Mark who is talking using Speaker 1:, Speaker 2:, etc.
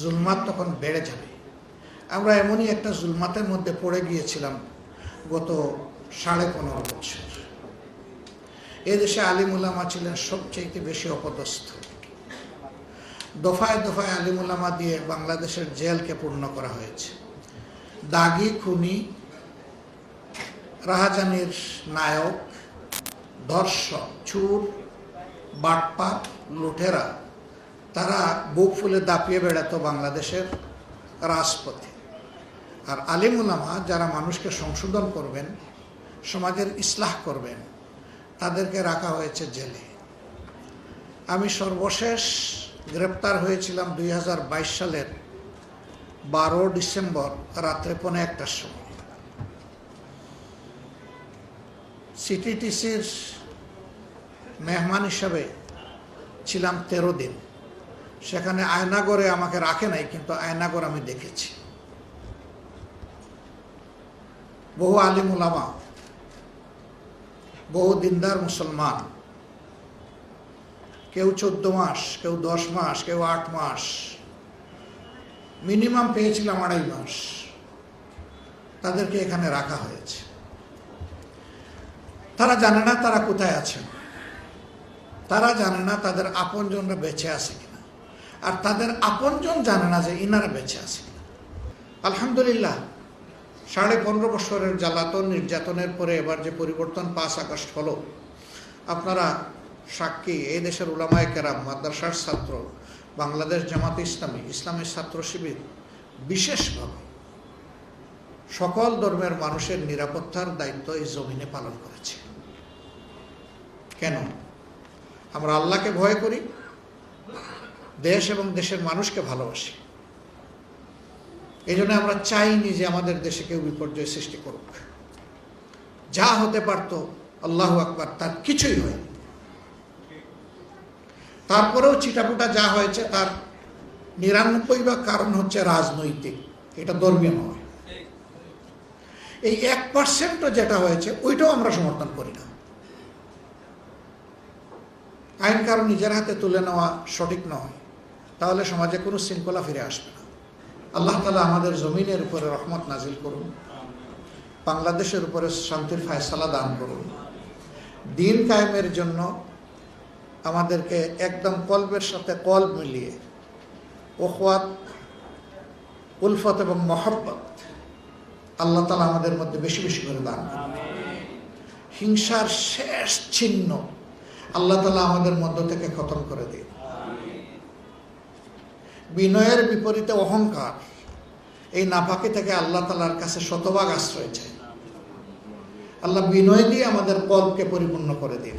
Speaker 1: জুলমাত তখন বেড়ে যাবে। আমরা এমনই একটা জুলমাতের মধ্যে পড়ে গিয়েছিলাম গত সাড়ে পনেরো বছর। এদেশে আলিমুল্লামা ছিলেন সবচেয়ে বেশি অপদস্থ। দফায় দফায় আলিমুল্লামা দিয়ে বাংলাদেশের জেলকে পূর্ণ করা হয়েছে। দাগি, খুনি, রাহাজানির নায়ক ধর্ষক চুর বাটপাত লুঠেরা তারা বুক ফুলে দাপিয়ে বেড়াতো বাংলাদেশের রাজপথে। আর আলিমুলামা যারা মানুষকে সংশোধন করবেন, সমাজের ইসলাহ করবেন, তাদেরকে রাখা হয়েছে জেলে। আমি সর্বশেষ গ্রেপ্তার হয়েছিলাম দুই হাজার বাইশ সালের বারো ডিসেম্বর রাত্রে পৌনে একটার সময়। সিটিটিসির মেহমান হিসাবে ছিলাম তেরো দিন। সেখানে আয়নাগরে আমাকে রাখে নাই, কিন্তু আয়নাগর আমি দেখেছি। বহু আলিম উলামা, বহু দিনদার মুসলমান, কেউ চোদ্দ মাস, কেউ দশ মাস, কেউ আট মাস, মিনিমাম পেয়েছিলাম আড়াই মাস। তাদেরকে এখানে রাখা হয়েছে। তারা জানে না তারা কোথায় আছেন তারা জানে না তাদের আপনজনরা বেঁচে আছে কিনা। আর তাদের আপনজন জানে না যে ইনারা বেঁচে আছে আলহামদুলিল্লাহ, সাড়ে পনেরো বছরের জ্বালাতন নির্যাতনের পরে এবার যে পরিবর্তন পাঁচ আগস্ট হলো, আপনারা সাক্ষী, এই দেশের উলামায় কেরাম, মাদ্রাসার ছাত্র, বাংলাদেশ জামাত ইসলামী ইসলামী ছাত্র শিবির, বিশেষভাবে সকল ধর্মের মানুষের নিরাপত্তার দায়িত্ব এই জমিনে পালন করেছে। কেন? আমরা আল্লাহকে ভয় করি দেশ এবং দেশের মানুষকে ভালোবাসি। এই জন্য আমরা চাইনি যে আমাদের দেশে কেউ বিপর্যয় সৃষ্টি করুক। যা হতে পারত, আল্লাহ আকবার, তার কিছুই হয়নি। তারপরেও চিটাপুটা যা হয়েছে, তার নিরানব্বই বা কারণ হচ্ছে রাজনৈতিক। এটা ধর্মীয় নয়। এই এক পার্সেন্টও যেটা হয়েছে, ওইটাও আমরা সমর্থন করি না। আইন কারণ নিজের হাতে তুলে নেওয়া সঠিক নয়। তাহলে সমাজে কোনো শৃঙ্খলা ফিরে আসবে না। আল্লাহ তালা আমাদের জমিনের উপরে রহমত নাজিল করুন। বাংলাদেশের উপরে শান্তির ফায়সালা দান করুন। দিন কায়েমের জন্য আমাদেরকে একদম কল্পের সাথে কল্প মিলিয়ে ওখওয়াত, উলফত এবং মহব্বত আল্লাহ তালা আমাদের মধ্যে বেশি বেশি করে দান করুন। হিংসার শেষ চিহ্ন আল্লাহ তালা আমাদের মধ্য থেকে খতম করে দিন। বিনয়ের বিপরীতে অহংকার। এই নাফাকি থেকে আল্লাহ তালার কাছে শতভাগ আশ্রয় চাই আল্লাহ বিনয় দিয়ে আমাদের কল্পকে পরিপূর্ণ করে দিন।